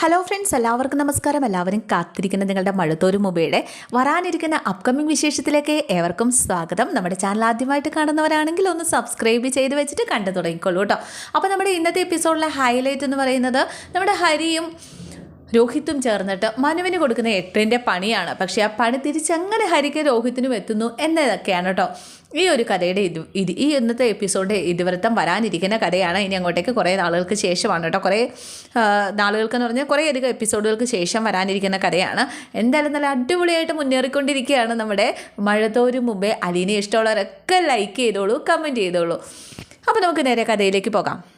Hello friends എല്ലാവർക്കും നമസ്കാരം. എല്ലാവരും കാത്തിരിക്കുന്ന നിങ്ങളുടെ മഴത്തോരു മുബയുടെ വരാനിരിക്കുന്ന അപ്കമിംഗ് വിശേഷത്തിലേക്ക് ഏവർക്കും സ്വാഗതം. നമ്മുടെ ചാനൽ ആദ്യമായിട്ട് കാണുന്നവരാണെങ്കിൽ ഒന്ന് സബ്സ്ക്രൈബ് ചെയ്ത് വെച്ചിട്ട് കണ്ടു തുടങ്ങിക്കോളൂ കേട്ടോ. അപ്പോൾ നമ്മുടെ ഇന്നത്തെ എപ്പിസോഡിലെ ഹൈലൈറ്റ് എന്ന് പറയുന്നത് നമ്മുടെ ഹരിയും രോഹിത്തും ചേർന്നിട്ട് മനുവിന് കൊടുക്കുന്ന എട്ടിന്റെ പണിയാണ്. പക്ഷേ ആ പണി തിരിച്ചെങ്ങനെ ഹരിക്ക് രോഹിത്തിനും എത്തുന്നു എന്നതൊക്കെയാണ് കേട്ടോ ഈ ഒരു കഥയുടെ ഇത് ഇത് ഈ ഇന്നത്തെ എപ്പിസോഡ് ഇതുവരത്തം വരാനിരിക്കുന്ന കഥയാണ്. ഇനി അങ്ങോട്ടേക്ക് കുറേ നാളുകൾക്ക് ശേഷമാണ് കേട്ടോ കുറേ നാളുകൾക്കെന്ന് പറഞ്ഞാൽ കുറേയധികം എപ്പിസോഡുകൾക്ക് ശേഷം വരാനിരിക്കുന്ന കഥയാണ്. എന്തായാലും നല്ല അടിപൊളിയായിട്ട് മുന്നേറിക്കൊണ്ടിരിക്കുകയാണ് നമ്മുടെ മഴത്തോരും മുമ്പേ. അലീനെ ഇഷ്ടമുള്ളവരൊക്കെ ലൈക്ക് ചെയ്തോളൂ കമന്റ് ചെയ്തോളൂ. അപ്പോൾ നമുക്ക് നേരെ കഥയിലേക്ക് പോകാം.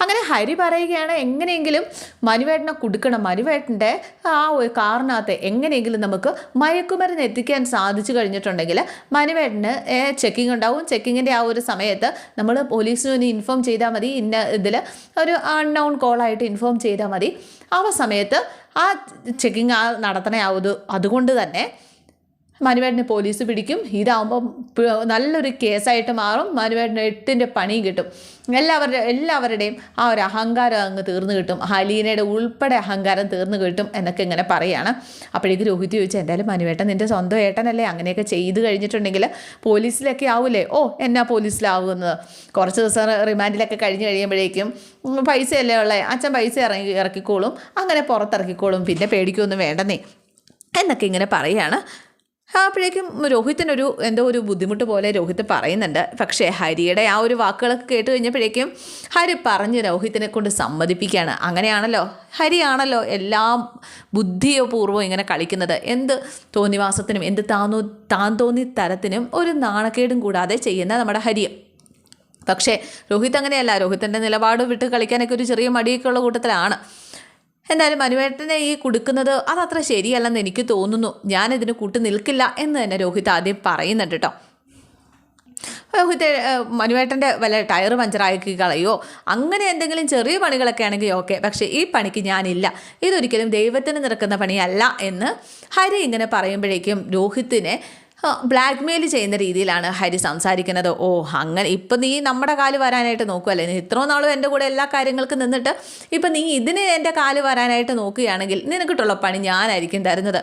അങ്ങനെ ഹരി പറയുകയാണ് എങ്ങനെയെങ്കിലും മനുവേട്ടനെ കൊടുക്കണം. മനുവേട്ടന്റെ ആ ഒരു കാറിനകത്ത് എങ്ങനെയെങ്കിലും നമുക്ക് മയക്കുമരുന്ന് എത്തിക്കാൻ സാധിച്ചു കഴിഞ്ഞിട്ടുണ്ടെങ്കിൽ മനുവേട്ടന് ചെക്കിംഗ് ഉണ്ടാവും. ചെക്കിങ്ങിന്റെ ആ ഒരു സമയത്ത് നമ്മൾ പോലീസിന് ഒന്ന് ഇൻഫോം ചെയ്താൽ മതി. ഇന്ന ഇതിൽ ഒരു അൺനൗൺ കോളായിട്ട് ഇൻഫോം ചെയ്താൽ മതി. ആ സമയത്ത് ആ ചെക്കിങ് ആ നടത്തണേ ആ അതുകൊണ്ട് തന്നെ മനുവേട്ടനെ പോലീസ് പിടിക്കും. ഇതാവുമ്പോൾ നല്ലൊരു കേസായിട്ട് മാറും. മനുവേട്ടന് എട്ടിന്റെ പണിയും കിട്ടും. എല്ലാവരുടെ എല്ലാവരുടെയും ആ ഒരു അഹങ്കാരം അങ്ങ് തീർന്നു കിട്ടും. ഹലീനയുടെ ഉൾപ്പെടെ അഹങ്കാരം തീർന്നു കിട്ടും എന്നൊക്കെ ഇങ്ങനെ പറയുകയാണ് അപ്പോഴേക്ക് രോഹിത് ചോദിച്ചു എന്തായാലും മനുവേട്ടൻ നിന്റെ സ്വന്തം ഏട്ടനല്ലേ? അങ്ങനെയൊക്കെ ചെയ്ത് കഴിഞ്ഞിട്ടുണ്ടെങ്കിൽ പോലീസിലൊക്കെ ആവൂലേ? ഓ എന്നാ പോലീസിലാവുന്നത് കുറച്ച് ദിവസം റിമാൻഡിലൊക്കെ കഴിഞ്ഞ് കഴിയുമ്പോഴേക്കും പൈസയല്ലേ ഉള്ളത് അച്ഛൻ പൈസ ഇറങ്ങി ഇറക്കിക്കോളും. അങ്ങനെ പുറത്തിറക്കിക്കോളും. പിന്നെ പേടിക്കൊന്നും വേണ്ടെന്നേ. എന്നൊക്കെ ഇങ്ങനെ പറയുകയാണ് അപ്പോഴേക്കും രോഹിത്തിനൊരു എന്തോ ഒരു ബുദ്ധിമുട്ട് പോലെ രോഹിത് പറയുന്നുണ്ട്. പക്ഷേ ഹരിയുടെ ആ ഒരു വാക്കുകളൊക്കെ കേട്ട് കഴിഞ്ഞപ്പോഴേക്കും ഹരി പറഞ്ഞ് രോഹിത്തിനെ കൊണ്ട് സമ്മതിപ്പിക്കുകയാണ്. അങ്ങനെയാണല്ലോ ഹരിയാണല്ലോ എല്ലാം ബുദ്ധിപൂർവം ഇങ്ങനെ കളിക്കുന്നത്. എന്ത് തോന്നിവാസത്തിനും എന്ത് താന്നോ താൻ തോന്നി തരത്തിനും ഒരു നാണക്കേടും കൂടാതെ ചെയ്യുന്ന നമ്മുടെ ഹരി. പക്ഷേ രോഹിത് അങ്ങനെയല്ല. രോഹിത്തിന്റെ നിലപാട് വിട്ട് കളിക്കാനൊക്കെ ഒരു ചെറിയ മടിയൊക്കെ ഉള്ള കൂട്ടത്തിലാണ്. എന്തായാലും മനുവേട്ടനെ ഈ കൊടുക്കുന്നത് അതത്ര ശരിയല്ലെന്ന് എനിക്ക് തോന്നുന്നു. ഞാനിതിന് കൂട്ട് നിൽക്കില്ല എന്ന് തന്നെ രോഹിത് ആദ്യം പറയുന്നുണ്ട് കേട്ടോ രോഹിത് മനുവേട്ടന്റെ വല്ല ടയർ പഞ്ചറാക്കി കളയോ? അങ്ങനെ എന്തെങ്കിലും ചെറിയ പണികളൊക്കെ ആണെങ്കിൽ ഓക്കെ. പക്ഷേ ഈ പണിക്ക് ഞാനില്ല. ഇതൊരിക്കലും ദൈവത്തിന് നിറക്കുന്ന പണിയല്ല എന്ന് ഹരി ഇങ്ങനെ പറയുമ്പോഴേക്കും രോഹിത്തിനെ ബ്ലാക്ക് മെയിൽ ചെയ്യുന്ന രീതിയിലാണ് ഹരി സംസാരിക്കുന്നത്. ഓ അങ്ങനെ ഇപ്പം നീ നമ്മുടെ കാൽ വരാനായിട്ട് നോക്കുമല്ലേ നീ ഇത്രയും നാളും എന്റെ കൂടെ എല്ലാ കാര്യങ്ങൾക്കും നിന്നിട്ട് ഇപ്പം നീ ഇതിന് എന്റെ കാൽ വരാനായിട്ട് നോക്കുകയാണെങ്കിൽ നിനക്കിട്ടുള്ള പണി ഞാനായിരിക്കും തരുന്നത്.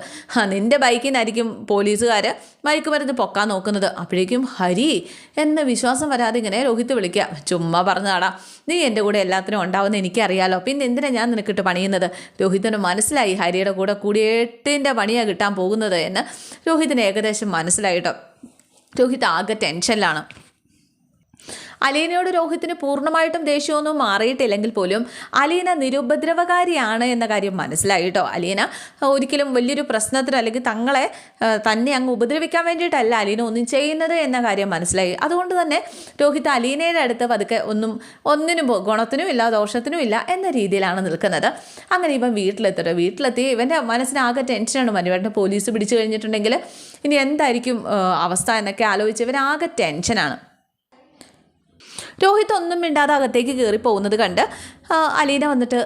നിന്റെ ബൈക്കിൽ നിന്നായിരിക്കും പോലീസുകാർ മയക്കുമരുന്ന് പൊക്കാൻ നോക്കുന്നത്. അപ്പോഴേക്കും ഹരി എന്ന വിശ്വാസം വരാതെ ഇങ്ങനെ രോഹിത്ത് വിളിക്കുക. ചുമ്മാ പറഞ്ഞതാടാ നീ എന്റെ കൂടെ എല്ലാത്തിനും ഉണ്ടാവുമെന്ന് എനിക്കറിയാലോ. പിന്നെ എന്തിനാണ് ഞാൻ നിനക്കിട്ട് പണിയുന്നത്? രോഹിത്തിന് മനസ്സിലായി ഹരിയുടെ കൂടെ കൂടിയേട്ടിന്റെ പണിയാണ് കിട്ടാൻ പോകുന്നത് എന്ന്. രോഹിത്തിന് ഏകദേശം മനസ്സിലായിട്ടോ? രോഹിത് ആകെ ടെൻഷനിലാണ് അലീനയോട് രോഹിത്തിന് പൂർണമായിട്ടും ദേഷ്യമൊന്നും മാറിയിട്ടില്ലെങ്കിൽ പോലും അലീന നിരുപദ്രവകാരിയാണ് എന്ന കാര്യം മനസ്സിലായി കേട്ടോ. അലീന ഒരിക്കലും വലിയൊരു പ്രശ്നത്തിന് അല്ലെങ്കിൽ തങ്ങളെ തന്നെ അങ്ങ് ഉപദ്രവിക്കാൻ വേണ്ടിയിട്ടല്ല അലീന ഒന്നും ചെയ്യുന്നത് എന്ന കാര്യം മനസ്സിലായി. അതുകൊണ്ട് തന്നെ രോഹിത് അലീനയുടെ അടുത്ത് പതുക്കെ ഒന്നും ഒന്നിനും ഗുണത്തിനും ഇല്ല ദോഷത്തിനും ഇല്ല എന്ന രീതിയിലാണ് നിൽക്കുന്നത്. അങ്ങനെ ഇവൻ വീട്ടിലെത്തട്ടെ വീട്ടിലെത്തി ഇവന്റെ മനസ്സിനാകെ ടെൻഷനാണ് മനുവേട്ടൻ പോലീസ് പിടിച്ചു കഴിഞ്ഞിട്ടുണ്ടെങ്കിൽ ഇനി എന്തായിരിക്കും അവസ്ഥ എന്നൊക്കെ ആലോചിച്ച് ഇവനാകെ ടെൻഷനാണ്. രോഹിത് ഒന്നും മിണ്ടാതെ അകത്തേക്ക് കയറി പോകുന്നത് കണ്ട് അലീന വന്നിട്ട്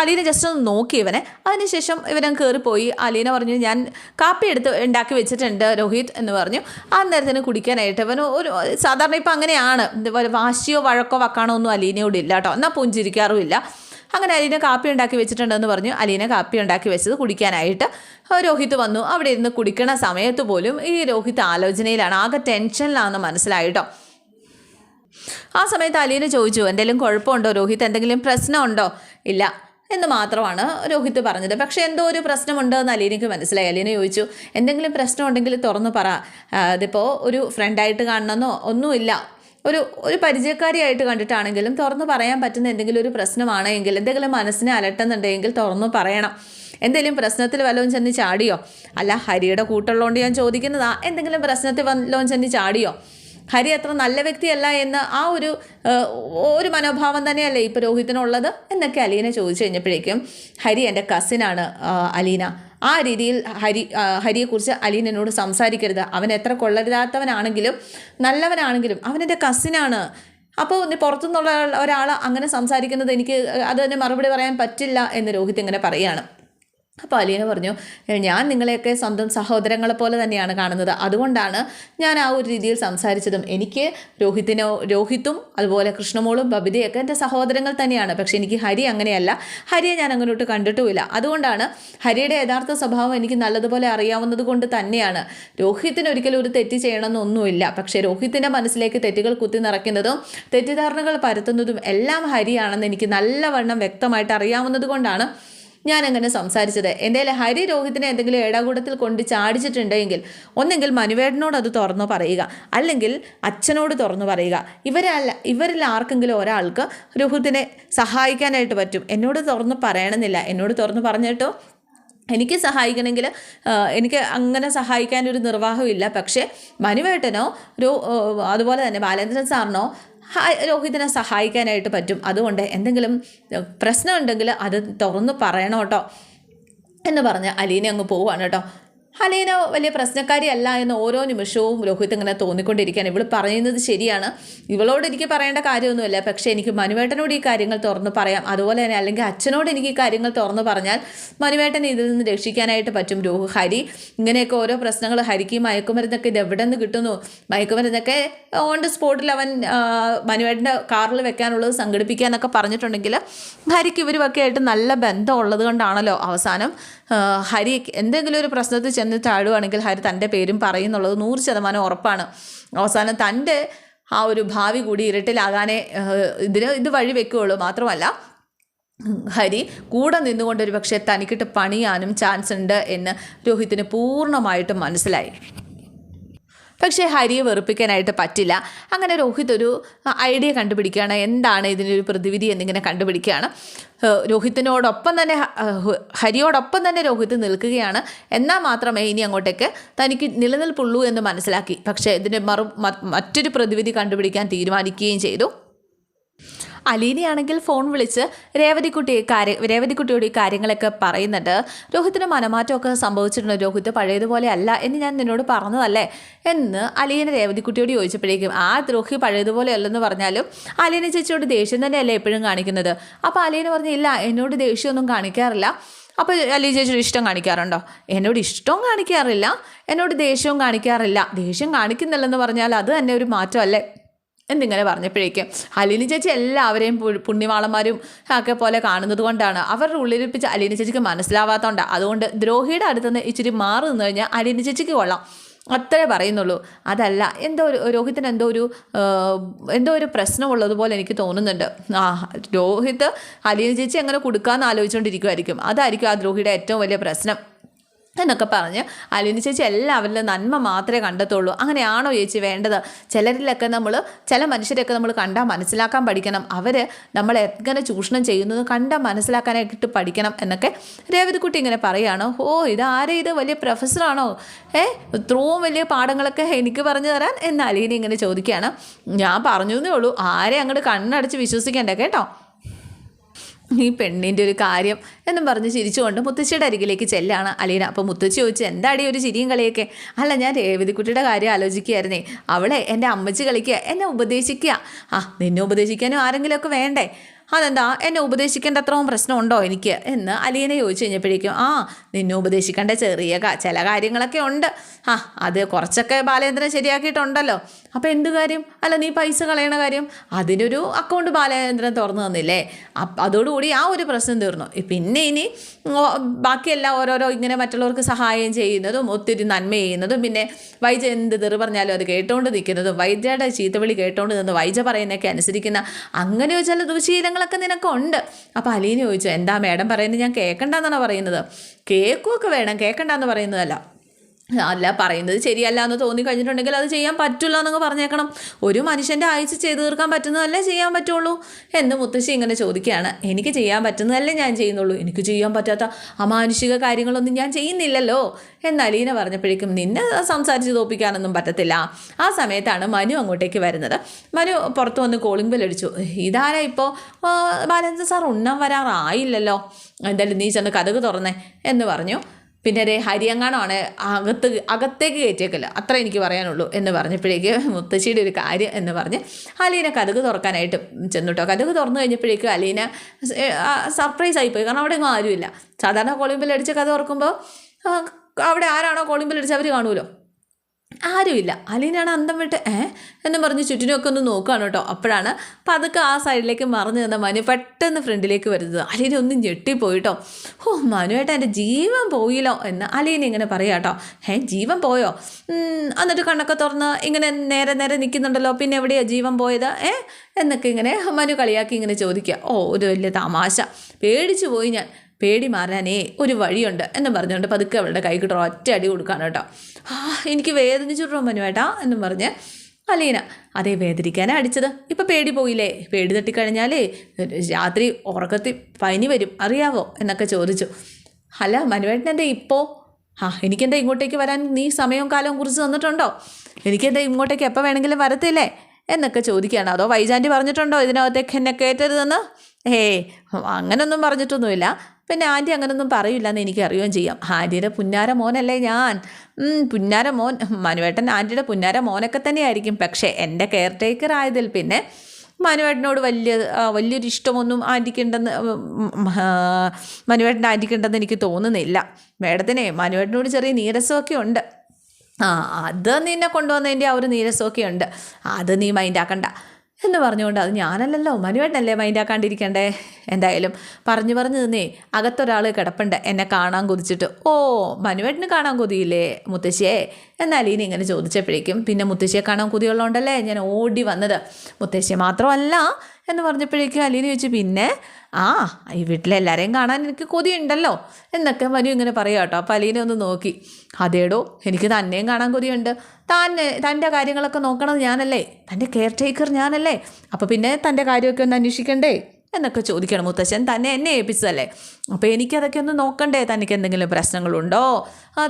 അലീന ജസ്റ്റ് ഒന്ന് നോക്കി ഇവനെ. അതിനുശേഷം ഇവനെ കയറിപ്പോയി അലീന പറഞ്ഞു ഞാൻ കാപ്പി എടുത്ത് ഉണ്ടാക്കി വെച്ചിട്ടുണ്ട് രോഹിത് എന്ന് പറഞ്ഞു. ആ നേരത്തിന് കുടിക്കാനായിട്ട് ഇവന് ഒരു സാധാരണ ഇപ്പം അങ്ങനെയാണ്. വാശിയോ വഴക്കോ വക്കാണോ ഒന്നും അലീനയോട് ഇല്ല കേട്ടോ. എന്നാൽ പുഞ്ചിരിക്കാറുമില്ല അങ്ങനെ അലീന കാപ്പി ഉണ്ടാക്കി വെച്ചിട്ടുണ്ടെന്ന് പറഞ്ഞു. അലീന കാപ്പി ഉണ്ടാക്കി വെച്ചത് കുടിക്കാനായിട്ട് രോഹിത് വന്നു. അവിടെ ഇരുന്ന് കുടിക്കണ സമയത്ത് പോലും ഈ രോഹിത് ആലോചനയിലാണ്. ആകെ ടെൻഷനിലാണെന്ന് മനസ്സിലായിട്ടോ ആ സമയത്ത് അലീന ചോദിച്ചു എന്തെങ്കിലും കുഴപ്പമുണ്ടോ? രോഹിത് എന്തെങ്കിലും പ്രശ്നമുണ്ടോ? ഇല്ല. എന്ന് മാത്രമാണ് രോഹിത് പറഞ്ഞത്. പക്ഷേ എന്തോ ഒരു പ്രശ്നമുണ്ടോ എന്ന് അലീനയ്ക്ക് മനസ്സിലായി. അലീന ചോദിച്ചു എന്തെങ്കിലും പ്രശ്നമുണ്ടെങ്കിൽ തുറന്നു പറ. അതിപ്പോൾ ഒരു ഫ്രണ്ടായിട്ട് കാണണമെന്നോ? ഒന്നുമില്ല. ഒരു ഒരു പരിചയക്കാരിയായിട്ട് കണ്ടിട്ടാണെങ്കിലും തുറന്നു പറയാൻ പറ്റുന്ന എന്തെങ്കിലും ഒരു പ്രശ്നമാണെങ്കിൽ എന്തെങ്കിലും മനസ്സിനെ അലട്ടുന്നുണ്ടെങ്കിൽ തുറന്നു പറയണം. എന്തെങ്കിലും പ്രശ്നത്തിൽ വല്ലതും ചെന്ന് ചാടിയോ? അല്ല ഹരിയുടെ കൂട്ടുള്ളതുകൊണ്ട് ഞാൻ ചോദിക്കുന്നതാ. എന്തെങ്കിലും പ്രശ്നത്തിൽ വല്ലതും ചെന്ന് ചാടിയോ? ഹരി അത്ര നല്ല വ്യക്തിയല്ല എന്ന് ആ ഒരു ഒരു മനോഭാവം തന്നെയല്ലേ ഇപ്പോൾ രോഹിത്തിനുള്ളത് എന്നൊക്കെ അലീന ചോദിച്ചു കഴിഞ്ഞപ്പോഴേക്കും ഹരി എന്റെ കസിനാണ് അലീന. ആ രീതിയിൽ ഹരി ഹരിയെക്കുറിച്ച് അലീൻ സംസാരിക്കരുത്. അവൻ എത്ര കൊള്ളരുതാത്തവനാണെങ്കിലും നല്ലവനാണെങ്കിലും അവനെന്റെ കസിനാണ്. അപ്പോൾ പുറത്തുനിന്നുള്ള ഒരാൾ അങ്ങനെ സംസാരിക്കുന്നത് എനിക്ക് അത് തന്നെ മറുപടി പറയാൻ പറ്റില്ല എന്ന് രോഹിത് ഇങ്ങനെ പറയുകയാണ്. അപ്പോൾ അലീന പറഞ്ഞു ഞാൻ നിങ്ങളെയൊക്കെ സ്വന്തം സഹോദരങ്ങളെ പോലെ തന്നെയാണ് കാണുന്നത്. അതുകൊണ്ടാണ് ഞാൻ ആ ഒരു രീതിയിൽ സംസാരിച്ചതും. എനിക്ക് രോഹിത്തിനോ രോഹിത്തും അതുപോലെ കൃഷ്ണമോളും ബബിതയൊക്കെ എന്റെ സഹോദരങ്ങൾ തന്നെയാണ്. പക്ഷേ എനിക്ക് ഹരി അങ്ങനെയല്ല. ഹരിയെ ഞാൻ അങ്ങോട്ട് കണ്ടിട്ടുമില്ല. അതുകൊണ്ടാണ് ഹരിയുടെ യഥാർത്ഥ സ്വഭാവം എനിക്ക് നല്ലതുപോലെ അറിയാവുന്നത് കൊണ്ട് തന്നെയാണ്. രോഹിത്തിന് ഒരിക്കലും ഒരു തെറ്റ് ചെയ്യണമെന്നൊന്നുമില്ല. പക്ഷേ രോഹിത്തിന്റെ മനസ്സിലേക്ക് തെറ്റുകൾ കുത്തി നിറയ്ക്കുന്നതും തെറ്റിദ്ധാരണകൾ പരത്തുന്നതും എല്ലാം ഹരിയാണെന്ന് എനിക്ക് നല്ലവണ്ണം വ്യക്തമായിട്ട് അറിയാവുന്നത് കൊണ്ടാണ് ഞാൻ അങ്ങനെ സംസാരിച്ചത് എന്തായാലും ഹരി രോഹിത്തിനെ എന്തെങ്കിലും ഏടാകൂടത്തിൽ കൊണ്ട് ചാടിച്ചിട്ടുണ്ടെങ്കിൽ ഒന്നെങ്കിൽ മനുവേടനോട് അത് തുറന്നു പറയുക. അല്ലെങ്കിൽ അച്ഛനോട് തുറന്നു പറയുക. ഇവരല്ല ഇവരിൽ ആർക്കെങ്കിലും ഒരാൾക്ക് രോഹിത്തിനെ സഹായിക്കാനായിട്ട് പറ്റും. എന്നോട് തുറന്നു പറയണമെന്നില്ല. എന്നോട് തുറന്നു പറഞ്ഞിട്ടോ എനിക്ക് സഹായിക്കണമെങ്കിൽ എനിക്ക് അങ്ങനെ സഹായിക്കാനൊരു നിർവാഹമില്ല. പക്ഷേ മനുവേട്ടനോ ഒരു അതുപോലെ തന്നെ ബാലേന്ദ്രൻ സാറിനോ രോഹിതിനെ സഹായിക്കാനായിട്ട് പറ്റും. അതുകൊണ്ട് എന്തെങ്കിലും പ്രശ്നമുണ്ടെങ്കിൽ അത് തുറന്ന് പറയണം കേട്ടോ. എന്ന് പറഞ്ഞ് അലീനെ അങ്ങ് പോവാണ് കേട്ടോ. അലീന വലിയ പ്രശ്നക്കാരി അല്ല എന്ന് ഓരോ നിമിഷവും രോഹിത് ഇങ്ങനെ തോന്നിക്കൊണ്ടിരിക്കുകയാണ്. ഇവൾ പറയുന്നത് ശരിയാണ്. ഇവളോട് എനിക്ക് പറയേണ്ട കാര്യമൊന്നുമില്ല. പക്ഷേ എനിക്ക് മനുവേട്ടനോട് ഈ കാര്യങ്ങൾ തുറന്ന് പറയാം. അതുപോലെ തന്നെ അല്ലെങ്കിൽ അച്ഛനോട് എനിക്ക് ഈ കാര്യങ്ങൾ തുറന്ന് പറഞ്ഞാൽ മനുവേട്ടൻ ഇതിൽ നിന്ന് രക്ഷിക്കാനായിട്ട് പറ്റും. രോഹു ഹരി ഇങ്ങനെയൊക്കെ ഓരോ പ്രശ്നങ്ങൾ ഹരിക്ക് മയക്കുമരുന്നൊക്കെ ഇത് എവിടെ നിന്ന് കിട്ടുന്നു? മയക്കുമരുന്നൊക്കെ ഓൺ ദി സ്പോട്ടിൽ അവൻ മനുവേട്ടന്റെ കാറിൽ വെക്കാനുള്ളത് സംഘടിപ്പിക്കാനൊക്കെ പറഞ്ഞിട്ടുണ്ടെങ്കിൽ ഹരിക്ക് ഇവരുമൊക്കെ ആയിട്ട് നല്ല ബന്ധം ഉള്ളത് കൊണ്ടാണല്ലോ അവസാനം ഹരി എന്തെങ്കിലും ഒരു പ്രശ്നത്തിൽ ചെന്ന് താഴുവാണെങ്കിൽ ഹരി തന്റെ പേരും പറയുന്നുള്ളത് നൂറ് ശതമാനം ഉറപ്പാണ്. അവസാനം തന്റെ ആ ഒരു ഭാവി കൂടി ഇരുട്ടിലാകാനേ ഇതിന് ഇത് വഴി വെക്കുകയുള്ളൂ മാത്രമല്ല ഹരി കൂടെ നിന്നുകൊണ്ട് ഒരു പക്ഷേ തനിക്കിട്ട് പണിയാനും ചാൻസ് ഉണ്ട് എന്ന് രോഹിത്തിന് പൂർണമായിട്ടും മനസ്സിലായി. പക്ഷേ ഹരിയെ വെറുപ്പിക്കാനായിട്ട് പറ്റില്ല. അങ്ങനെ രോഹിത് ഒരു ഐഡിയ കണ്ടുപിടിക്കുകയാണ്. എന്താണ് ഇതിനൊരു പ്രതിവിധി എന്നിങ്ങനെ കണ്ടുപിടിക്കുകയാണ്. രോഹിത്തിനോടൊപ്പം തന്നെ ഹരിയോടൊപ്പം തന്നെ രോഹിത് നിൽക്കുകയാണ്. എന്നാൽ മാത്രമേ ഇനി അങ്ങോട്ടേക്ക് തനിക്ക് നിലനിൽപ്പുള്ളൂ എന്ന് മനസ്സിലാക്കി. പക്ഷേ ഇതിന് മറു മറ്റൊരു പ്രതിവിധി കണ്ടുപിടിക്കാൻ തീരുമാനിക്കുകയും ചെയ്തു. അലീനയാണെങ്കിൽ ഫോൺ വിളിച്ച് രേവതിക്കുട്ടി കാര്യ രേവതിക്കുട്ടിയോട് ഈ കാര്യങ്ങളൊക്കെ പറയുന്നുണ്ട്. രോഹിത്തിന് മനമാറ്റമൊക്കെ സംഭവിച്ചിട്ടുണ്ട്. രോഹിത് പഴയതുപോലെ അല്ല എന്ന് ഞാൻ നിന്നോട് പറഞ്ഞതല്ലേ? എന്ന് അലീന രേവതിക്കുട്ടിയോട് ചോദിച്ചപ്പോഴേക്കും ആ ദ്രോഹി പഴയതുപോലെ അല്ലെന്ന് പറഞ്ഞാലും അലീന ചേച്ചിയോട് ദേഷ്യം തന്നെയല്ലേ എപ്പോഴും കാണിക്കുന്നത്? അപ്പോൾ അലീന പറഞ്ഞില്ല എന്നോട് ദേഷ്യമൊന്നും കാണിക്കാറില്ല. അപ്പോൾ അലീന ചേച്ചിയുടെ ഇഷ്ടം കാണിക്കാറുണ്ടോ? എന്നോട് ഇഷ്ടവും കാണിക്കാറില്ല. എന്നോട് ദേഷ്യവും കാണിക്കാറില്ല. ദേഷ്യം കാണിക്കുന്നില്ലെന്ന് പറഞ്ഞാൽ അത് തന്നെ ഒരു മാറ്റമല്ലേ എന്നിങ്ങനെ പറഞ്ഞപ്പോഴേക്കും അലീന ചേച്ചി എല്ലാവരെയും പുണ്യവാളന്മാരും ഒക്കെ പോലെ കാണുന്നത് കൊണ്ടാണ്. അവരുടെ ഉള്ളിലിപ്പിച്ച് അലീന ചേച്ചിക്ക് മനസ്സിലാവാത്തതുകൊണ്ട് അതുകൊണ്ട് ദ്രോഹിയുടെ അടുത്തുനിന്ന് ഇച്ചിരി മാറി നിന്ന് കഴിഞ്ഞാൽ അലീന ചേച്ചിക്ക് കൊള്ളാം. അത്രേ പറയുന്നുള്ളൂ. അതല്ല എന്തോ ഒരു രോഹിത്തിന് എന്തോ ഒരു എന്തോ ഒരു പ്രശ്നമുള്ളതുപോലെ എനിക്ക് തോന്നുന്നുണ്ട്. ആ രോഹിത് അലീന ചേച്ചി എങ്ങനെ കൊടുക്കാമെന്ന് ആലോചിച്ചുകൊണ്ടിരിക്കുമായിരിക്കും അതായിരിക്കും ആ ദ്രോഹിയുടെ ഏറ്റവും വലിയ പ്രശ്നം. എന്നൊക്കെ പറഞ്ഞ് അലിന് ചേച്ചി എല്ലാവരിലും നന്മ മാത്രമേ കണ്ടെത്തുള്ളൂ. അങ്ങനെയാണോ ചേച്ചി വേണ്ടത്? ചിലരിലൊക്കെ നമ്മൾ ചില മനുഷ്യരൊക്കെ നമ്മൾ കണ്ടാൽ മനസ്സിലാക്കാൻ പഠിക്കണം. അവർ നമ്മൾ എങ്ങനെ ചൂഷണം ചെയ്യുന്നത് കണ്ടാൽ മനസ്സിലാക്കാനായിട്ട് പഠിക്കണം എന്നൊക്കെ രേവതിക്കുട്ടി ഇങ്ങനെ പറയുകയാണ് ഓ ഇതാരെ ഇത്? വലിയ പ്രൊഫസറാണോ ഏ ഇത്രയും വലിയ പാഠങ്ങളൊക്കെ എനിക്ക് പറഞ്ഞു തരാൻ എന്ന് അലീന ഇങ്ങനെ ചോദിക്കുകയാണ്. ഞാൻ പറഞ്ഞു എന്നേ ഉള്ളൂ. ആരെ അങ്ങോട്ട് കണ്ണടച്ച് വിശ്വസിക്കേണ്ട കേട്ടോ? ഈ പെണ്ണിന്റെ ഒരു കാര്യം എന്നും പറഞ്ഞ് ചിരിച്ചുകൊണ്ട് മുത്തശ്ശിയുടെ അരികിലേക്ക് ചെല്ലാണ് അലീന. അപ്പോൾ മുത്തശ്ശി ചോദിച്ചു എന്താടി ഒരു ചിരിയും കളിയൊക്കെ? അല്ല ഞാൻ രേവതിക്കുട്ടിയുടെ കാര്യം ആലോചിക്കുകയായിരുന്നേ. അവളെ എന്റെ അമ്മച്ചി കളിക്കുക എന്നെ ഉപദേശിക്കുക. ആ നിന്നെ ഉപദേശിക്കാനും ആരെങ്കിലുമൊക്കെ വേണ്ടേ? അതെന്താ? എന്നെ ഉപദേശിക്കേണ്ട അത്രയും പ്രശ്നമുണ്ടോ എനിക്ക്? എന്ന് അലീന ചോദിച്ചു കഴിഞ്ഞപ്പോഴേക്കും ആ നിന്നെ ഉപദേശിക്കേണ്ട ചെറിയ ചില കാര്യങ്ങളൊക്കെ ഉണ്ട്. ആ അത് കുറച്ചൊക്കെ ബാലേന്ദ്രൻ ശരിയാക്കിയിട്ടുണ്ടല്ലോ. അപ്പോൾ എന്ത് കാര്യം? അല്ല നീ പൈസ കളയണ കാര്യം? അതിനൊരു അക്കൗണ്ട് ബാലചന്ദ്രൻ തുറന്നു തന്നില്ലേ? അതോടുകൂടി ആ ഒരു പ്രശ്നം തീർന്നു. പിന്നെ ഇനി ബാക്കിയെല്ലാം ഓരോരോ ഇങ്ങനെ മറ്റുള്ളവർക്ക് സഹായം ചെയ്യുന്നതും ഒത്തിരി നന്മ ചെയ്യുന്നതും പിന്നെ വൈജ എന്ത് തെറി പറഞ്ഞാലും അത് കേട്ടുകൊണ്ട് നിൽക്കുന്നതും വൈദ്യയുടെ ചീത്തവിളി കേട്ടുകൊണ്ട് നിന്ന് വൈജ പറയുന്നതൊക്കെ അനുസരിക്കുന്ന അങ്ങനെ ചില ദുശീലങ്ങളൊക്കെ നിനക്കുണ്ട്. അപ്പോൾ അലീന ചോദിച്ചു എന്താ മേഡം പറയുന്നത്? ഞാൻ കേൾക്കണ്ടെന്നാണ് പറയുന്നത്? കേൾക്കുമൊക്കെ വേണം കേൾക്കണ്ടെന്ന് പറയുന്നതല്ല. അല്ല പറയുന്നത് ശരിയല്ല എന്ന് തോന്നി കഴിഞ്ഞിട്ടുണ്ടെങ്കിൽ അത് ചെയ്യാൻ പറ്റില്ല എന്നൊക്കെ പറഞ്ഞേക്കണം. ഒരു മനുഷ്യന്റെ ആയുസ് ചെയ്തു തീർക്കാൻ പറ്റുന്നതല്ലേ ചെയ്യാൻ പറ്റുള്ളൂ എന്ന് മുത്തശ്ശി ഇങ്ങനെ ചോദിക്കുകയാണ്. എനിക്ക് ചെയ്യാൻ പറ്റുന്നതല്ലേ ഞാൻ ചെയ്യുന്നുള്ളൂ. എനിക്ക് ചെയ്യാൻ പറ്റാത്ത അമാനുഷിക കാര്യങ്ങളൊന്നും ഞാൻ ചെയ്യുന്നില്ലല്ലോ എന്ന് അലീന പറഞ്ഞപ്പോഴേക്കും നിന്നെ സംസാരിച്ച് തോപ്പിക്കാനൊന്നും പറ്റത്തില്ല. ആ സമയത്താണ് മനു അങ്ങോട്ടേക്ക് വരുന്നത്. മനു പുറത്ത് വന്ന് കോളിംഗ് ബെൽ അടിച്ചു. ഇതാരാ ഇപ്പോൾ ബാലൻസ് സാർ ഉണ്ണാൻ വരാറായില്ലല്ലോ. എന്തായാലും നീ ചെന്ന് കഥക് തുറന്നേ എന്ന് പറഞ്ഞു. പിന്നെ അതേ ഹരിയങ്ങാണമാണ് അകത്ത് അകത്തേക്ക് കയറ്റിയേക്കില്ല അത്ര എനിക്ക് പറയാനുള്ളൂ എന്ന് പറഞ്ഞപ്പോഴേക്ക് മുത്തശ്ശിയുടെ ഒരു കാര്യം എന്ന് പറഞ്ഞ് അലീന കഥക് തുറക്കാനായിട്ട് ചെന്നുട്ടോ. കഥക് തുറന്നു കഴിഞ്ഞപ്പോഴേക്കും അലീന സർപ്രൈസ് ആയിപ്പോയി കാരണം അവിടെ ഒന്നും ആരുമില്ല. സാധാരണ കോളിംബിൽ അടിച്ച കഥ തുറക്കുമ്പോൾ അവിടെ ആരാണോ കോളിംബിൽ അടിച്ച് അവർ കാണുമല്ലോ ആരുമില്ല. അലീനാണ് അന്തം വിട്ട് ഏ? എന്ന് പറഞ്ഞ് ചുറ്റിനൊക്കെ ഒന്ന് നോക്കുകയാണ് കേട്ടോ. അപ്പോഴാണ് പതുക്കെ ആ സൈഡിലേക്ക് മറിഞ്ഞു നിന്ന മനു പെട്ടെന്ന് ഫ്രണ്ടിലേക്ക് വരുന്നത്. അലീന ഒന്നും ഞെട്ടിപ്പോയിട്ടോ ഓ മനുവേട്ട എന്റെ ജീവൻ പോയില്ലോ എന്ന് അലീന ഇങ്ങനെ പറയാം കേട്ടോ. ഏ ജീവൻ പോയോ? എന്നിട്ട് കണ്ണൊക്കെ തുറന്ന് ഇങ്ങനെ നേരെ നേരെ നിൽക്കുന്നുണ്ടല്ലോ. പിന്നെ എവിടെയാണ് ജീവൻ പോയത്? ഏ? എന്നൊക്കെ ഇങ്ങനെ മനു കളിയാക്കി ഇങ്ങനെ ചോദിക്കുക. ഓ ഒരു വലിയ തമാശ. പേടിച്ചു പോയി ഞാൻ. പേടി മാറാനേ ഒരു വഴിയുണ്ട് എന്ന് പറഞ്ഞുകൊണ്ട് പതുക്കെ അവളുടെ കൈക്കിട്ട് ഒറ്റ അടി കൊടുക്കാണ് കേട്ടോ. ആ എനിക്ക് വേദനിച്ചിട്ടോ മനുവേട്ടാ എന്നും പറഞ്ഞ് അലീന അതേ വേദനിക്കാനാ അടിച്ചത്. ഇപ്പം പേടി പോയില്ലേ? പേടി തട്ടിക്കഴിഞ്ഞാലേ രാത്രി ഉറക്കത്തിൽ പനി വരും. അറിയാവോ? എന്നൊക്കെ ചോദിച്ചു. അല്ല മനുവേട്ടൻ എന്താ ഇപ്പോൾ ആ എനിക്കെന്താ ഇങ്ങോട്ടേക്ക് വരാൻ? നീ സമയവും കാലവും കുറിച്ച് തന്നിട്ടുണ്ടോ? എനിക്കെന്താ ഇങ്ങോട്ടേക്ക് എപ്പോൾ വേണമെങ്കിലും വരത്തില്ലേ? എന്നൊക്കെ ചോദിക്കുകയാണ്. അതോ വൈജാന്റി പറഞ്ഞിട്ടുണ്ടോ ഇതിനകത്തേക്ക് എന്നെ കയറ്റരുതെന്ന് ഏയ് അങ്ങനൊന്നും പറഞ്ഞിട്ടൊന്നുമില്ല. പിന്നെ ആന്റി അങ്ങനൊന്നും പറയില്ല എന്ന് എനിക്ക് അറിയുകയും ചെയ്യാം. ആന്റിയുടെ പുന്നാര മോനല്ലേ ഞാൻ. പുന്നാര മോൻ മനുവേട്ടൻ ആന്റിയുടെ പുന്നാര മോനൊക്കെ തന്നെയായിരിക്കും. പക്ഷേ എന്റെ കെയർ ടേക്കർ ആയതിൽ പിന്നെ മനുവേട്ടനോട് വലിയ വലിയൊരു ഇഷ്ടമൊന്നും ആന്റിക്കുണ്ടെന്ന് മനുവേട്ടന്റെ ആന്റിക്കുണ്ടെന്ന് എനിക്ക് തോന്നുന്നില്ല. മേഡത്തിനെ മനുവേട്ടനോട് ചെറിയ നീരസമൊക്കെ ഉണ്ട്. ആ അത് നിന്നെ കൊണ്ടുവന്നതിന്റെ ആ ഒരു നീരസമൊക്കെ ഉണ്ട്. അത് നീ മൈൻഡാക്കണ്ട എന്ന് പറഞ്ഞുകൊണ്ട് അത് ഞാനല്ലല്ലോ മനുവേട്ടനല്ലേ മൈൻഡാക്കാണ്ടിരിക്കണ്ടേ എന്തായാലും പറഞ്ഞു പറഞ്ഞു നിന്നേ അകത്തൊരാൾ കിടപ്പുണ്ട് എന്നെ കാണാൻ കൊതിച്ചിട്ട്. ഓ മനുവേട്ടന് കാണാൻ കൊതിയില്ലേ മുത്തശ്ശിയെ? എന്നാൽ ഇനി ഇങ്ങനെ ചോദിച്ചപ്പോഴേക്കും പിന്നെ മുത്തശ്ശിയെ കാണാൻ കൊതിയുള്ളതുകൊണ്ടല്ലേ ഞാൻ ഓടി വന്നത്. മുത്തശ്ശിയെ മാത്രമല്ല എന്ന് പറഞ്ഞപ്പോഴേക്കും അലീന ചോദിച്ചു പിന്നെ? ആ ഈ വീട്ടിലെല്ലാവരെയും കാണാൻ എനിക്ക് കൊതിയുണ്ടല്ലോ എന്നൊക്കെ മനു ഇങ്ങനെ പറയാം കേട്ടോ. അപ്പോൾ അലീന ഒന്ന് നോക്കി. അതേടോ എനിക്ക് തന്നെയും കാണാൻ കൊതിയുണ്ട്. തന്നെ തന്റെ കാര്യങ്ങളൊക്കെ നോക്കണത് ഞാനല്ലേ തന്റെ കെയർ ടേക്കർ ഞാനല്ലേ അപ്പോൾ പിന്നെ തന്റെ കാര്യമൊക്കെ ഒന്ന് അന്വേഷിക്കണ്ടേ? എന്നൊക്കെ ചോദിക്കണം. മുത്തശ്ശൻ തന്നെ എന്നെ ഏൽപ്പിച്ചതല്ലേ അപ്പോൾ എനിക്കതൊക്കെ ഒന്ന് നോക്കണ്ടേ? തനിക്ക് എന്തെങ്കിലും പ്രശ്നങ്ങളുണ്ടോ?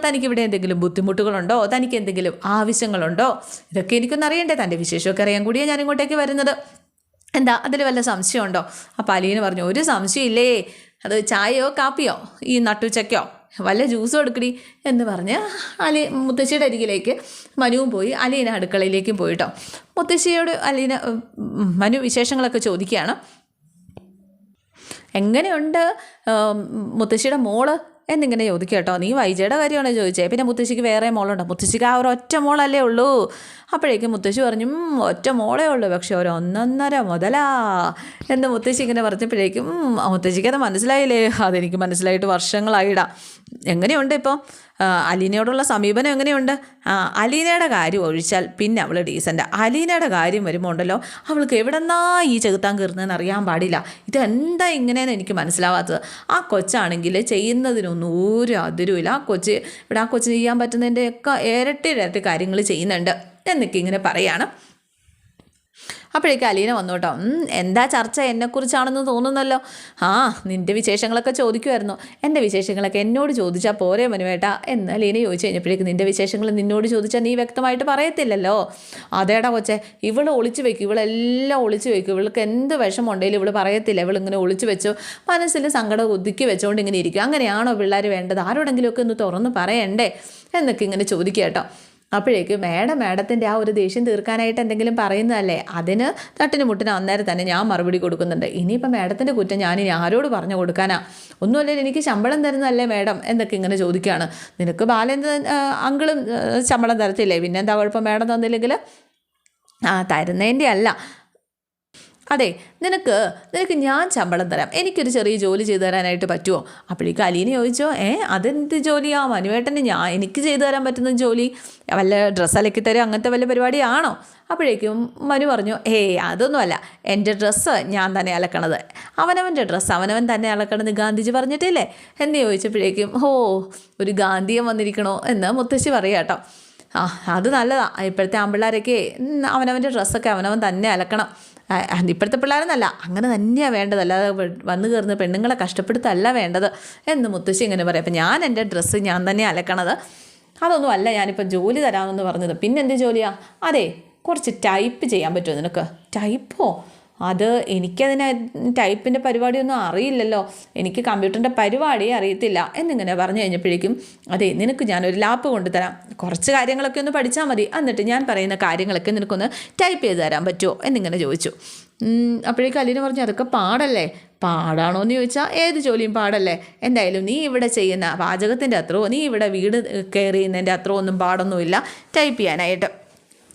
തനിക്ക് ഇവിടെ എന്തെങ്കിലും ബുദ്ധിമുട്ടുകളുണ്ടോ? തനിക്ക് എന്തെങ്കിലും ആവശ്യങ്ങളുണ്ടോ? ഇതൊക്കെ എനിക്കൊന്ന് അറിയണ്ടേ? തന്റെ വിശേഷമൊക്കെ അറിയാൻ കൂടിയാണ് ഞാൻ ഇങ്ങോട്ടേക്ക് വരുന്നത്. എന്താ അതിൽ വല്ല സംശയമുണ്ടോ? അപ്പോൾ അലീന പറഞ്ഞു ഒരു സംശയമില്ലേ? അത് ചായയോ കാപ്പിയോ? ഈ നട്ടുച്ചയ്ക്കോ? വല്ല ജ്യൂസോ എടുക്കടി? എന്ന് പറഞ്ഞ് അലി മുത്തശ്ശിയുടെ അരികിലേക്ക് മനുവും പോയി അലീന അടുക്കളയിലേക്കും പോയിട്ടോ. മുത്തശ്ശിയോട് അലീന മനു വിശേഷങ്ങളൊക്കെ ചോദിക്കുകയാണ്. എങ്ങനെയുണ്ട് മുത്തശ്ശിയുടെ മോൾ? എന്നിങ്ങനെ ചോദിക്കുക കേട്ടോ. നീ വൈജയുടെ കാര്യമാണോ ചോദിച്ചേ? പിന്നെ മുത്തശ്ശിക്ക് വേറെ മോളുണ്ടോ. മുത്തശ്ശിക്ക് ആ ഒരു ഒറ്റ മോളല്ലേ ഉള്ളൂ. അപ്പോഴേക്കും മുത്തശ്ശി പറഞ്ഞു ഒറ്റ മോളേ ഉള്ളൂ. പക്ഷെ ഒരു ഒന്നൊന്നര മുതലാ. എന്ന് മുത്തശ്ശി ഇങ്ങനെ പറഞ്ഞപ്പോഴേക്കും "ഉം, മുത്തശ്ശിക്ക് അത് മനസ്സിലായില്ലേ? അതെനിക്ക് മനസ്സിലായിട്ട് വർഷങ്ങളായിടാം. എങ്ങനെയുണ്ട് ഇപ്പോൾ അലീനയോടുള്ള സമീപനം എങ്ങനെയുണ്ട്? അലീനയുടെ കാര്യം ഒഴിച്ചാൽ പിന്നെ അവൾ ഡീസന്റ് അലീനയുടെ കാര്യം വരുമ്പോൾ ഉണ്ടല്ലോ അവൾക്ക് എവിടെന്നാ ഈ ചെകുത്താൻ കയറുന്നതെന്ന് അറിയാൻ പാടില്ല. ഇതെന്താ ഇങ്ങനെയെന്ന് എനിക്ക് മനസ്സിലാവാത്തത്. ആ കൊച്ചാണെങ്കിൽ ചെയ്യുന്നതിനൊന്നും ഒരു അതിരുമില്ല ആ കൊച്ച് ഇവിടെ ആ കൊച്ച് ചെയ്യാൻ പറ്റുന്നതിന്റെയൊക്കെ ഇരട്ടി ഇരട്ടി കാര്യങ്ങൾ ചെയ്യുന്നുണ്ട്. എന്നൊക്കെ ഇങ്ങനെ പറയാണ്. അപ്പോഴേക്കും അലീന വന്നു കേട്ടോ "ഉം, എന്താ ചർച്ച? എന്നെക്കുറിച്ചാണെന്ന് തോന്നുന്നല്ലോ. ആ നിന്റെ വിശേഷങ്ങളൊക്കെ ചോദിക്കുമായിരുന്നു എന്റെ വിശേഷങ്ങളൊക്കെ എന്നോട് ചോദിച്ചാൽ പോരെ മനുവേട്ട എന്ന് അലീന ചോദിച്ചു കഴിഞ്ഞപ്പോഴേക്കും നിന്റെ വിശേഷങ്ങൾ നിന്നോട് ചോദിച്ചാൽ നീ വ്യക്തമായിട്ട് പറയത്തില്ലല്ലോ. അതേടാ കൊച്ചെ ഇവൾ ഒളിച്ചു വെക്കും ഇവളെല്ലാം ഒളിച്ചു വെക്കും. ഇവൾക്ക് എന്ത് വിഷമമുണ്ടെങ്കിലും ഇവൾ പറയത്തില്ല. ഇവളിങ്ങനെ ഒളിച്ചു വെച്ചു മനസ്സിൽ സങ്കടം ഒതുക്കി വെച്ചുകൊണ്ട് ഇങ്ങനെ ഇരിക്കും. അങ്ങനെയാണോ പിള്ളേർ വേണ്ടത്? ആരോടെങ്കിലുമൊക്കെ ഒന്ന് തുറന്ന് പറയണ്ടേ എന്നൊക്കെ ഇങ്ങനെ ചോദിക്കുക കേട്ടോ. അപ്പോഴേക്ക് മേഡം മേഡത്തിന്റെ ആ ഒരു ദേഷ്യം തീർക്കാനായിട്ട് എന്തെങ്കിലും പറയുന്നതല്ലേ? അതിന് തട്ടിന് മുട്ടിന് അന്നേരം തന്നെ ഞാൻ മറുപടി കൊടുക്കുന്നുണ്ട്. ഇനിയിപ്പോൾ മേഡത്തിന്റെ കുറ്റം ഞാൻ ഇനി ആരോട് പറഞ്ഞു കൊടുക്കാനാ? ഒന്നുമല്ല എനിക്ക് ശമ്പളം തരുന്നതല്ലേ മേഡം? എന്നൊക്കെ ഇങ്ങനെ ചോദിക്കുകയാണ്. നിനക്ക് ബാലേന്ദ്രൻ അങ്കിളും ശമ്പളം തരത്തില്ലേ? പിന്നെന്താ കുഴപ്പം? മേഡം തന്നില്ലെങ്കിൽ? ആ തരുന്നതിന്റെ അല്ല. അതെ നിനക്ക് നിനക്ക് ഞാൻ ശമ്പളം തരാം. എനിക്കൊരു ചെറിയ ജോലി ചെയ്തു തരാനായിട്ട് പറ്റുമോ? അപ്പോഴേക്കും അലീന ചോദിച്ചോ ഏ അതെന്ത് ജോലിയാ? മനുവേട്ടന് ഞാൻ എനിക്ക് ചെയ്തു തരാൻ പറ്റുന്ന ജോലി? വല്ല ഡ്രസ്സ് അലക്കി തരും അങ്ങനത്തെ വല്ല പരിപാടിയാണോ? അപ്പോഴേക്കും മനു പറഞ്ഞു ഏയ് അതൊന്നുമല്ല. എന്റെ ഡ്രസ്സ് ഞാൻ തന്നെ അലക്കണത്. അവനവന്റെ ഡ്രസ്സ് അവനവൻ തന്നെ അലക്കണമെന്ന് ഗാന്ധിജി പറഞ്ഞിട്ടില്ലേ? എന്ന് ചോദിച്ചപ്പോഴേക്കും ഓ ഒരു ഗാന്ധിയം വന്നിരിക്കണോ? എന്ന് മുത്തശ്ശി പറയാം കേട്ടോ. ആ അത് നല്ലതാണ് ഇപ്പോഴത്തെ ആൺപിള്ളേരൊക്കെ ഉം, അവനവന്റെ ഡ്രസ്സൊക്കെ അവനവൻ തന്നെ അലക്കണം. ഇപ്പോഴത്തെ പിള്ളേരെന്നല്ല അങ്ങനെ തന്നെയാണ് വേണ്ടത്. അല്ലാതെ വന്നു കയറുന്ന പെണ്ണുങ്ങളെ കഷ്ടപ്പെടുത്തല്ല വേണ്ടത് എന്ന് മുത്തശ്ശി ഇങ്ങനെ പറയും. അപ്പം ഞാൻ എന്റെ ഡ്രസ്സ് ഞാൻ തന്നെ അലക്കണത്. അതൊന്നും അല്ല ഞാനിപ്പോൾ ജോലി തരാമെന്ന് പറഞ്ഞത്. പിന്നെ എന്ത് ജോലിയാ? അതെ കുറച്ച് ടൈപ്പ് ചെയ്യാൻ പറ്റുമോ നിനക്ക്? ടൈപ്പോ? അത് എനിക്കതിന് ടൈപ്പിന്റെ പരിപാടിയൊന്നും അറിയില്ലല്ലോ. എനിക്ക് കമ്പ്യൂട്ടറിന്റെ പരിപാടി അറിയത്തില്ല എന്നിങ്ങനെ പറഞ്ഞു കഴിഞ്ഞപ്പോഴേക്കും അതെ നിനക്ക് ഞാനൊരു ലാപ്പ് കൊണ്ടുതരാം. കുറച്ച് കാര്യങ്ങളൊക്കെ ഒന്ന് പഠിച്ചാൽ മതി. എന്നിട്ട് ഞാൻ പറയുന്ന കാര്യങ്ങളൊക്കെ നിനക്കൊന്ന് ടൈപ്പ് ചെയ്ത് തരാൻ പറ്റുമോ? എന്നിങ്ങനെ ചോദിച്ചു. അപ്പോഴേക്കും അലീന പറഞ്ഞു അതൊക്കെ പാടല്ലേ? പാടാണോ എന്ന് ചോദിച്ചാൽ ഏത് ജോലിയും പാടല്ലേ? എന്തായാലും നീ ഇവിടെ ചെയ്യുന്ന പാചകത്തിന്റെ അത്രയോ നീ ഇവിടെ വീട് കയറിയുന്നതിന്റെ അത്രയോ ഒന്നും പാടൊന്നുമില്ല. ടൈപ്പ് ചെയ്യാനായിട്ട്.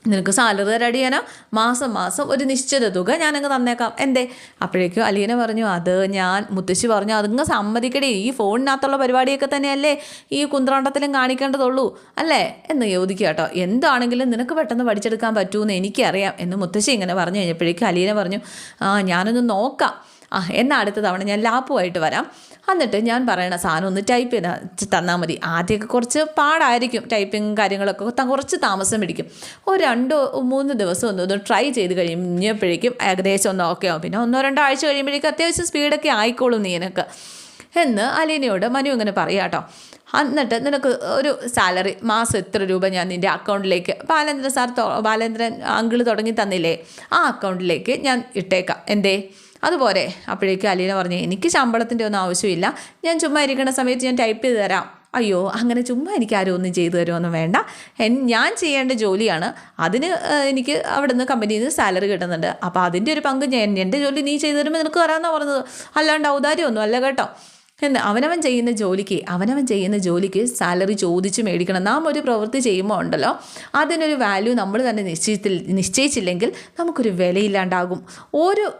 നിനക്ക് സാലറി തരാടി ചെയ്യാനാ മാസം മാസം ഒരു നിശ്ചിത തുക ഞാനങ്ങ് തന്നേക്കാം. എന്തേ? അപ്പോഴേക്കും അലീന പറഞ്ഞു അത് ഞാൻ മുത്തശ്ശി പറഞ്ഞു അതങ്ങ് സമ്മതിക്കടി. ഈ ഫോണിനകത്തുള്ള പരിപാടിയൊക്കെ തന്നെയല്ലേ ഈ കുന്ത്രാണ്ടത്തിലും കാണിക്കേണ്ടതുള്ളൂ. അല്ലേ? എന്ന് ചോദിക്കുക കേട്ടോ. എന്താണെങ്കിലും നിനക്ക് പെട്ടെന്ന് പഠിച്ചെടുക്കാൻ പറ്റുമെന്ന് എനിക്കറിയാം. എന്ന് മുത്തശ്ശി ഇങ്ങനെ പറഞ്ഞു കഴിഞ്ഞപ്പോഴേക്കും അലീന പറഞ്ഞു ആ ഞാനൊന്ന് നോക്കാം. ആ എന്നാൽ അടുത്ത തവണ ഞാൻ ലാപ്പുമായിട്ട് വരാം. എന്നിട്ട് ഞാൻ പറയണ സാധനം ഒന്ന് ടൈപ്പ് ചെയ്ത് തന്നാൽ മതി. ആദ്യമൊക്കെ കുറച്ച് പാടായിരിക്കും ടൈപ്പിങ് കാര്യങ്ങളൊക്കെ. കുറച്ച് താമസം പിടിക്കും. ഒരു രണ്ടോ മൂന്ന് ദിവസം ഒന്ന് ഒന്ന് ട്രൈ ചെയ്ത് കഴിഞ്ഞപ്പോഴേക്കും ഏകദേശം ഒന്ന് ഓക്കെ ആവും. പിന്നെ ഒന്നോ രണ്ടോ ആഴ്ച കഴിയുമ്പോഴേക്കും അത്യാവശ്യം സ്പീഡൊക്കെ ആയിക്കോളും നീ എന്ന് അലീനയോട് മനു ഇങ്ങനെ പറയാം കേട്ടോ എന്നിട്ട് നിനക്ക് ഒരു സാലറി മാസം എത്ര രൂപ ഞാൻ നിന്റെ അക്കൗണ്ടിലേക്ക് ബാലേന്ദ്രൻ സാർ ബാലേന്ദ്രൻ അങ്കിൾ തുടങ്ങി തന്നില്ലേ? ആ അക്കൗണ്ടിലേക്ക് ഞാൻ ഇട്ടേക്കാം. എന്തേ? അതുപോലെ അപ്പോഴേക്കും അലീന പറഞ്ഞു എനിക്ക് ശമ്പളത്തിന്റെ ഒന്നും ആവശ്യമില്ല. ഞാൻ ചുമ്മാ ഇരിക്കുന്ന സമയത്ത് ഞാൻ ടൈപ്പ് ചെയ്ത് തരാം. അയ്യോ അങ്ങനെ ചുമ്മാ എനിക്ക് ആരും ഒന്നും ചെയ്തു തരുമൊന്നും വേണ്ട. ഞാൻ ചെയ്യേണ്ട ജോലിയാണ്. അതിന് എനിക്ക് അവിടെ നിന്ന് കമ്പനിയിൽ നിന്ന് സാലറി കിട്ടുന്നുണ്ട്. അപ്പോൾ അതിന്റെ ഒരു പങ്ക് ഞാൻ എന്റെ ജോലി നീ ചെയ്തു തരുമ്പോൾ നിനക്ക് വരാമെന്നാണ് പറഞ്ഞത്. അല്ലാണ്ട് ഔദാര്യമൊന്നും അല്ല കേട്ടോ. എന്ന് അവനവൻ ചെയ്യുന്ന ജോലിക്ക് അവനവൻ ചെയ്യുന്ന ജോലിക്ക് സാലറി ചോദിച്ച് മേടിക്കണം. നാം ഒരു പ്രവൃത്തി ചെയ്യുമ്പോൾ ഉണ്ടല്ലോ അതിനൊരു വാല്യൂ നമ്മൾ തന്നെ നിശ്ചയിത്തിൽ നിശ്ചയിച്ചില്ലെങ്കിൽ നമുക്കൊരു വിലയില്ലാണ്ടാകും. ഒരു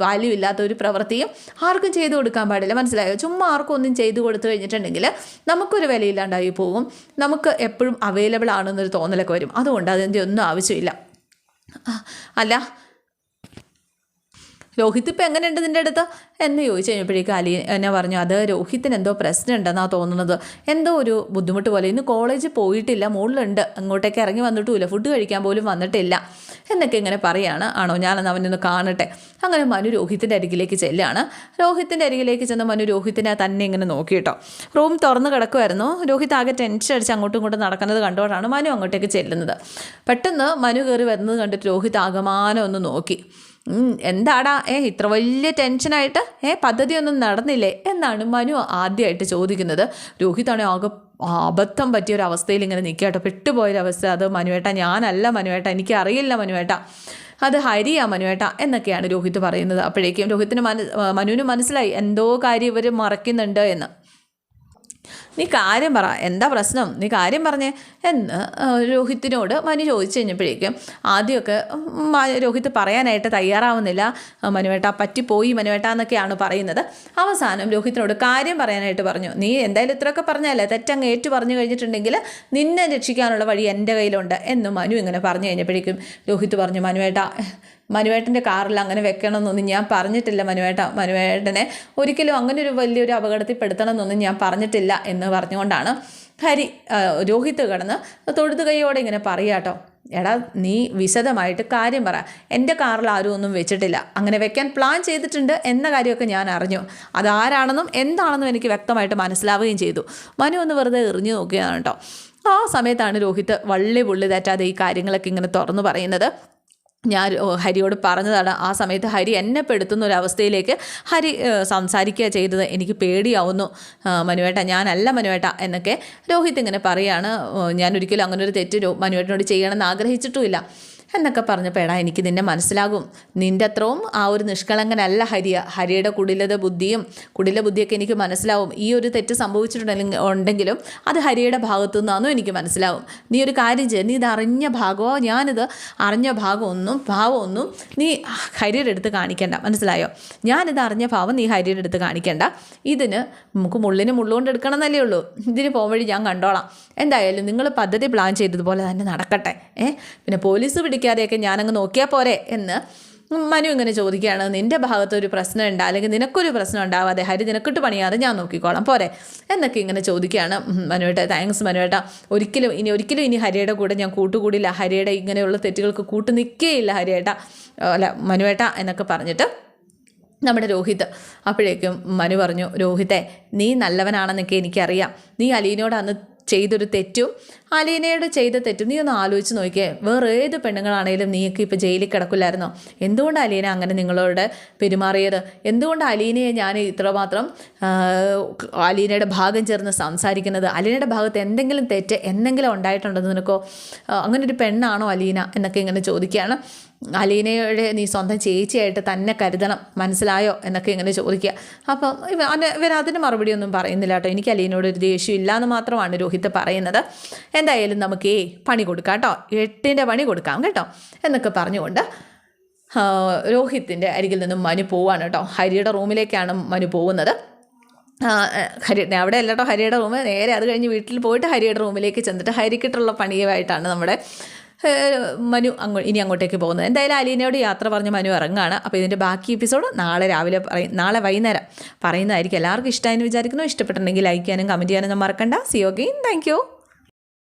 വാല്യൂ ഇല്ലാത്ത ഒരു പ്രവൃത്തിയും ആർക്കും ചെയ്തു കൊടുക്കാൻ പാടില്ല. മനസ്സിലായോ? ചുമ്മാ ആർക്കും ഒന്നും ചെയ്തു കൊടുത്തു കഴിഞ്ഞിട്ടുണ്ടെങ്കിൽ നമുക്കൊരു വിലയില്ലാണ്ടായി പോകും. നമുക്ക് എപ്പോഴും അവൈലബിൾ ആണെന്നൊരു തോന്നലൊക്കെ വരും. അതുകൊണ്ട് അതിന്റെ ഒന്നും ആവശ്യമില്ല. അല്ല രോഹിത് ഇപ്പം എങ്ങനെയുണ്ട് നിന്റെ അടുത്ത്? എന്ന് ചോദിച്ചു കഴിഞ്ഞപ്പോഴേക്കും അലി എന്നെ പറഞ്ഞു അത് രോഹിത്തിന് എന്തോ പ്രശ്നം ഉണ്ടെന്നാണ് തോന്നുന്നത്. എന്തോ ഒരു ബുദ്ധിമുട്ട് പോലെ. ഇന്ന് കോളേജിൽ പോയിട്ടില്ല മുകളിലുണ്ട് അങ്ങോട്ടേക്ക് ഇറങ്ങി വന്നിട്ടുമില്ല. ഫുഡ് കഴിക്കാൻ പോലും വന്നിട്ടില്ല. എന്നൊക്കെ ഇങ്ങനെ പറയാണ്. ആണോ? ഞാനെന്ന് അവനൊന്ന് കാണട്ടെ. അങ്ങനെ മനു രോഹിത്തിന്റെ അരികിലേക്ക് ചെല്ലാണ്. രോഹിത്തിന്റെ അരികിലേക്ക് ചെന്ന് മനു രോഹിത്തിനെ തന്നെ ഇങ്ങനെ നോക്കിയിട്ടോ റൂം തുറന്ന് കിടക്കുമായിരുന്നു രോഹിത് ആകെ ടെൻഷൻ അടിച്ച് അങ്ങോട്ടും ഇങ്ങോട്ടും നടക്കുന്നത് കണ്ടുകൊണ്ടാണ് മനു അങ്ങോട്ടേക്ക് ചെല്ലുന്നത്. പെട്ടെന്ന് മനു കയറി വരുന്നത് കണ്ടിട്ട് രോഹിത് ആകമാനം ഒന്ന് നോക്കി. എന്താടാ? ഏ ഇത്ര വലിയ ടെൻഷനായിട്ട് ഏ പദ്ധതിയൊന്നും നടന്നില്ലേ? എന്നാണ് മനു ആദ്യമായിട്ട് ചോദിക്കുന്നത്. രോഹിതാണെ ആകെ അബദ്ധം പറ്റിയ ഒരു അവസ്ഥയിൽ ഇങ്ങനെ നിൽക്കട്ടോ പെട്ടുപോയൊരവസ്ഥ അത് മനുവേട്ട ഞാനല്ല മനുവേട്ട. എനിക്ക് അറിയില്ല മനുവേട്ട. അത് ഹരിയാ മനുവേട്ട എന്നൊക്കെയാണ് രോഹിത് പറയുന്നത്. അപ്പോഴേക്കും രോഹിത്തിന് മനു മനുവിന് മനസ്സിലായി. എന്തോ കാര്യം ഇവർ മറക്കുന്നുണ്ട് എന്ന്. നീ കാര്യം പറ. എന്താ പ്രശ്നം? നീ കാര്യം പറഞ്ഞേ. എന്ന് രോഹിത്തിനോട് മനു ചോദിച്ചു കഴിഞ്ഞപ്പോഴേക്കും ആദ്യമൊക്കെ രോഹിത് പറയാനായിട്ട് തയ്യാറാവുന്നില്ല. മനുവേട്ട പറ്റിപ്പോയി മനുവേട്ട എന്നൊക്കെയാണ് പറയുന്നത്. അവസാനം രോഹിത്തിനോട് കാര്യം പറയാനായിട്ട് പറഞ്ഞു. നീ എന്തായാലും ഇത്രയൊക്കെ പറഞ്ഞല്ലേ തെറ്റങ്ങ് ഏറ്റു പറഞ്ഞു കഴിഞ്ഞിട്ടുണ്ടെങ്കിൽ നിന്നെ രക്ഷിക്കാനുള്ള വഴി എന്റെ കയ്യിലുണ്ട് എന്ന് മനു ഇങ്ങനെ പറഞ്ഞു കഴിഞ്ഞപ്പോഴേക്കും രോഹിത്ത് പറഞ്ഞു മനുവേട്ട മനുവേട്ടന്റെ കാറിൽ അങ്ങനെ വെക്കണമെന്നൊന്നും ഞാൻ പറഞ്ഞിട്ടില്ല. മനുവേട്ട മനുവേട്ടനെ ഒരിക്കലും അങ്ങനെ ഒരു വലിയൊരു അപകടത്തിൽ പെടുത്തണമെന്നൊന്നും ഞാൻ പറഞ്ഞിട്ടില്ല എന്ന് പറഞ്ഞുകൊണ്ടാണ് ഹരി രോഹിത് കിടന്ന് തൊഴുതു കൈയോടെ ഇങ്ങനെ പറയാട്ടോ എടാ നീ വിശദമായിട്ട് കാര്യം പറ. എന്റെ കാറിൽ ആരും ഒന്നും വെച്ചിട്ടില്ല. അങ്ങനെ വെക്കാൻ പ്ലാൻ ചെയ്തിട്ടുണ്ട് എന്ന കാര്യമൊക്കെ ഞാൻ അറിഞ്ഞു. അതാരാണെന്നും എന്താണെന്നും എനിക്ക് വ്യക്തമായിട്ട് മനസ്സിലാവുകയും ചെയ്തു. മനു ഒന്ന് വെറുതെ എറിഞ്ഞു നോക്കുകയാണ് കേട്ടോ. ആ സമയത്താണ് രോഹിത് വള്ളി പുള്ളി തെറ്റാതെ ഈ കാര്യങ്ങളൊക്കെ ഇങ്ങനെ തുറന്നു പറയുന്നത്. ഞാൻ ഹരിയോട് പറഞ്ഞതാണ് ആ സമയത്ത് ഹരി എന്നെ പെടുത്തുന്ന ഒരു അവസ്ഥയിലേക്ക് ഹരി സംസാരിക്കുക ചെയ്തത് എനിക്ക് പേടിയാവുന്നു. മനുവേട്ട ഞാനല്ല മനുവേട്ട എന്നൊക്കെ രോഹിത് ഇങ്ങനെ പറയാണ്. ഞാൻ ഒരിക്കലും അങ്ങനെ ഒരു തെറ്റ് മനുവേട്ടനോട് ചെയ്യണമെന്ന് ആഗ്രഹിച്ചിട്ടുമില്ല. എന്നൊക്കെ പറഞ്ഞപ്പോൾ എടാ എനിക്ക് നിന്നെ മനസ്സിലാകും. നിന്റെ അത്രയും ആ ഒരു നിഷ്കളങ്കനല്ല ഹരിയ. ഹരിയുടെ കുടിലത ബുദ്ധിയും കുടില ബുദ്ധിയൊക്കെ എനിക്ക് മനസ്സിലാവും. ഈ ഒരു തെറ്റ് സംഭവിച്ചിട്ടുണ്ടെങ്കിൽ ഉണ്ടെങ്കിലും അത് ഹരിയുടെ ഭാഗത്തു നിന്നാണെന്നും എനിക്ക് മനസ്സിലാവും. നീ ഒരു കാര്യം ചെയ്യുക നീ ഇത് അറിഞ്ഞ ഭാഗമോ ഞാനിത് അറിഞ്ഞ ഭാഗമൊന്നും ഭാവമൊന്നും നീ ഹരിയുടെ അടുത്ത് കാണിക്കേണ്ട. മനസ്സിലായോ? ഞാനിത് അറിഞ്ഞ ഭാവം നീ ഹരിയുടെ അടുത്ത് കാണിക്കേണ്ട. ഇതിന് നമുക്ക് മുള്ളിന് മുള്ളുകൊണ്ട് എടുക്കണം എന്നല്ലേ ഉള്ളൂ. ഇതിന് പോകുമ്പോഴേ ഞാൻ കണ്ടോളാം. എന്തായാലും നിങ്ങൾ പദ്ധതി പ്ലാൻ ചെയ്തതുപോലെ തന്നെ നടക്കട്ടെ. ഏ? പിന്നെ പോലീസ് പിടിക്കാതെയൊക്കെ ഞാനങ്ങ് നോക്കിയാൽ പോരെ എന്ന് മനു ഇങ്ങനെ ചോദിക്കുകയാണ്. നിന്റെ ഭാഗത്ത് ഒരു പ്രശ്നം ഉണ്ട് അല്ലെങ്കിൽ നിനക്കൊരു പ്രശ്നം ഉണ്ടാവാതെ ഹരി നിനക്കിട്ട് പണിയാതെ ഞാൻ നോക്കിക്കോളാം പോരെ എന്നൊക്കെ ഇങ്ങനെ ചോദിക്കുകയാണ്. മനു മനുവേട്ട താങ്ക്സ് മനുവേട്ട. ഒരിക്കലും ഇനി ഒരിക്കലും ഇനി ഹരിയുടെ കൂടെ ഞാൻ കൂട്ടുകൂടില്ല. ഹരിയുടെ ഇങ്ങനെയുള്ള തെറ്റുകൾക്ക് കൂട്ടു നിൽക്കുകയില്ല ഹരിയേട്ട. അല്ല മനുവേട്ട എന്നൊക്കെ പറഞ്ഞിട്ട് നമ്മുടെ രോഹിത് അപ്പോഴേക്കും മനു പറഞ്ഞു രോഹിത്തെ നീ നല്ലവനാണെന്നൊക്കെ എനിക്കറിയാം. നീ അലീനോട് അന്ന് ചെയ്തൊരു തെറ്റും. അലീനയുടെ ചെയ്ത തെറ്റും. നീ ഒന്ന് ആലോചിച്ച് നോക്കിയേ. വേറെ ഏത് പെണ്ണുങ്ങളാണേലും നീയൊക്കെ ഇപ്പോൾ ജയിലിൽ കിടക്കില്ലായിരുന്നോ? എന്തുകൊണ്ട് അലീന അങ്ങനെ നിങ്ങളോട് പെരുമാറിയത്? എന്തുകൊണ്ട് അലീനയെ ഞാൻ ഇത്രമാത്രം അലീനയുടെ ഭാഗം ചേർന്ന് സംസാരിക്കുന്നത്? അലീനയുടെ ഭാഗത്ത് എന്തെങ്കിലും തെറ്റ് എന്തെങ്കിലും ഉണ്ടായിട്ടുണ്ടെന്ന് നിനക്കോ? അങ്ങനെ ഒരു പെണ്ണാണോ അലീന എന്നൊക്കെ ഇങ്ങനെ ചോദിക്കുകയാണ്. അലീനയുടെ നീ സ്വന്തം ചേച്ചിയായിട്ട് തന്നെ കരുതണം. മനസ്സിലായോ? എന്നൊക്കെ ഇങ്ങനെ ചോദിക്കുക. അപ്പം ഇവ ഇവരതിന് ഇവർ അതിന് മറുപടി ഒന്നും പറയുന്നില്ല കേട്ടോ. എനിക്ക് അലീനയോട് ഒരു ദേഷ്യം ഇല്ലയെന്ന് മാത്രമാണ് രോഹിത് പറയുന്നത്. എന്തായാലും നമുക്ക് ഏ പണി കൊടുക്കാം കേട്ടോ. എട്ടിന്റെ പണി കൊടുക്കാം കേട്ടോ. എന്നൊക്കെ പറഞ്ഞുകൊണ്ട് രോഹിത്തിന്റെ അരികിൽ നിന്നും മനു പോവാണ് കേട്ടോ. ഹരിയുടെ റൂമിലേക്കാണ് മനു പോകുന്നത്. ഹരി അവിടെ അല്ല കേട്ടോ ഹരിയുടെ റൂം നേരെ അത് കഴിഞ്ഞ് വീട്ടിൽ പോയിട്ട് ഹരിയുടെ റൂമിലേക്ക് ചെന്നിട്ട് ഹരിക്കിട്ടുള്ള പണിയുമായിട്ടാണ് നമ്മുടെ മനു അങ്ങോ ഇനി അങ്ങോട്ടേക്ക് പോകുന്നത്. എന്തായാലും അലീനയോട് യാത്ര പറഞ്ഞ് മനു ഇറങ്ങുകയാണ്. അപ്പോൾ ഇതിന്റെ ബാക്കി എപ്പിസോഡ് നാളെ രാവിലെ പറയും നാളെ വൈകുന്നേരം പറയുന്നതായിരിക്കും. എല്ലാവർക്കും ഇഷ്ടമായെന്ന് വിചാരിക്കുന്നു. ഇഷ്ടപ്പെട്ടിട്ടുണ്ടെങ്കിൽ ലൈക്ക് ചെയ്യാനും കമന്റ് ചെയ്യാനും മറക്കണ്ട. C okay thank you